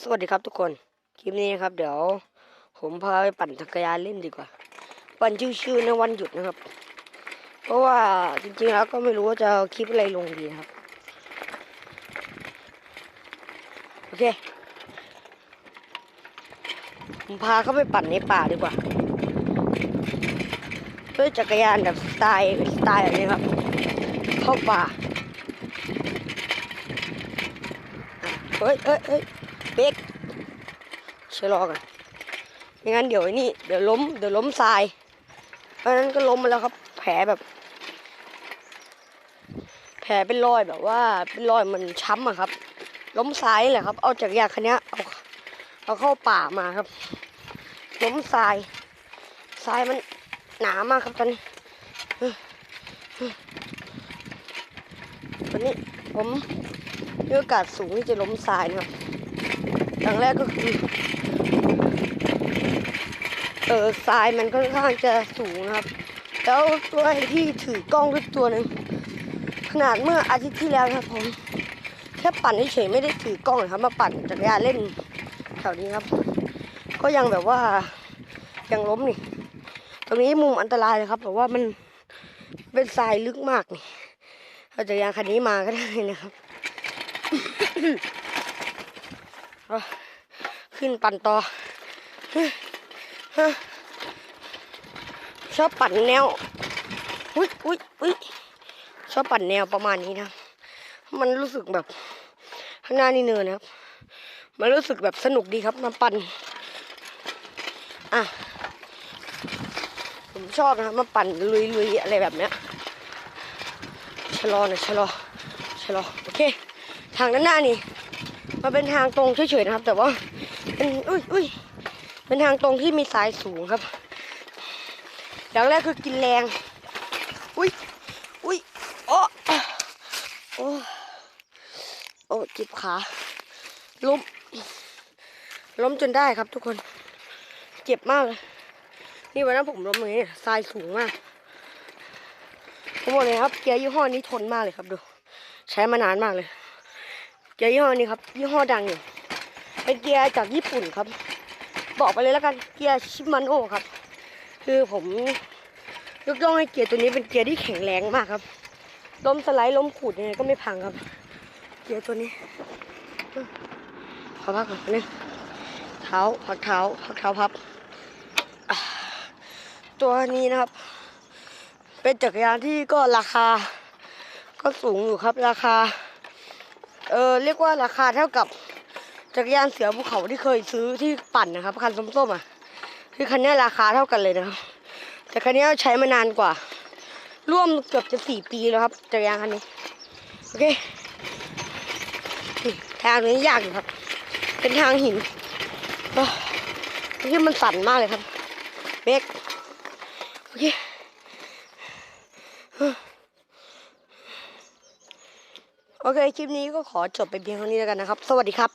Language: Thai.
สวัสดีครับทุกคน คลิปนี้นะครับ เดี๋ยว ผมพาไปปั่นจักรยานเล่นดีกว่า ปั่นชิวๆในวันหยุดนะครับ เพราะว่าจริงๆแล้วก็ไม่รู้ว่าจะคลิปอะไรลงดีนะครับ โอเค ผมพาเขาไปปั่นในป่าดีกว่าด้วยจักรยานแบบสไตล์สไตล์แบบนี้ครับ เข้าป่าเฮ้ยเฮ้ยเฮ้ย เบรกชะลอกันไม่งั้นเดี๋ยวไอ้นี่เดี๋ยวล้มเดี๋ยวล้มทราย เพราะนั้นก็ล้มมาแล้วครับ แผลแบบ แผลเป็นรอยแบบว่า เป็นรอยมันช้ำอะครับ ล้มทรายแหละครับ เอาจากยาคันนี้เอาเอาเข้าป่ามาครับ ล้มทรายทรายมันหนามากครับตอนนี้ตอนนี้ผมมีโอกาสสูงที่จะล้มทรายนะครับ อย่างแรกก็คือ เออทรายมันค่อนข้างจะสูงนะครับ แล้วตัวยที่ถือกล้องด้วยตัวหนึ่งขนาดเมื่ออาทิตย์ที่แล้วนะครับผมแค่ปั่นเฉยไม่ได้ถือกล้องนะครับ มาปั่นจักรยานเล่นแถวนี้ครับ ก็ยังแบบว่ายังล้มนี่ ตรงนี้มุมอันตรายเลยครับเพราะว่ามันเป็นทรายลึกมากนี่เอาจักรยานคันนี้มาก็ได้นะครับ ขึ้นปั่นต่อชอบปั่นแนวอุ้ยอุ้ยอุ้ยชอบปั่นแนวประมาณนี้นะ มันรู้สึกแบบข้างหน้านี่เนินนะครับ มันรู้สึกแบบสนุกดีครับมาปั่น อะ ผมชอบนะครับมาปั่นลุยๆอะไรแบบเนี้ย ชะลอหน่อยชะลอ ชะลอ โอเค ทางด้านหน้านี่ มันเป็นทางตรงเฉยๆนะครับ แต่ว่าเป็นอุ้ยอุ้ยเป็นทางตรงที่มีสายสูงครับ อย่างแรกคือกินแรง อุ้ยอุ้ยโอ้โอ้โอ้เจ็บขาล้มล้มจนได้ครับทุกคน เจ็บมากเลย นี่วันนั้นผมล้มอย่างนี้ทรายสูงมากผมบอกเลยครับเกียร์ยี่ห้อนี้ทนมากเลยครับดู ใช้มานานมากเลย เกียร์ยี่ห้อนี้ครับยี่ห้อดังอยู่เป็นเกียร์จากญี่ปุ่นครับ บอกไปเลยแล้วกันเกียร์ชิมาโน่ครับ คือผมยกย่องให้เกียร์ตัวนี้เป็นเกียร์ที่แข็งแรงมากครับล้มสไลด์ล้มขูดยังไงก็ไม่พังครับ เกียร์ตัวนี้ขอพักก่อนนึงเท้าพักเท้าพักเท้าพับ ตัวนี้นะครับ เป็นจักรยานที่ก็ราคา ก็สูงอยู่ครับราคา เออเรียกว่าราคาเท่ากับจักรยานเสือภูเขาที่เคยซื้อที่ปั่นนะครับคันส้มๆอะคือคันนี้ราคาเท่ากันเลยนะครับ แต่คันนี้ใช้มานานกว่า ร่วมเกือบจะสี่ปีแล้วครับจักรยานคันนี้โอเคทางนี้ยากอยู่ครับ เป็นทางหินโอ้ที่มันสั่นมากเลยครับเบรกโอเค โอเค คลิปนี้ก็ขอจบไปเพียงเท่านี้แล้วกันนะครับ สวัสดีครับ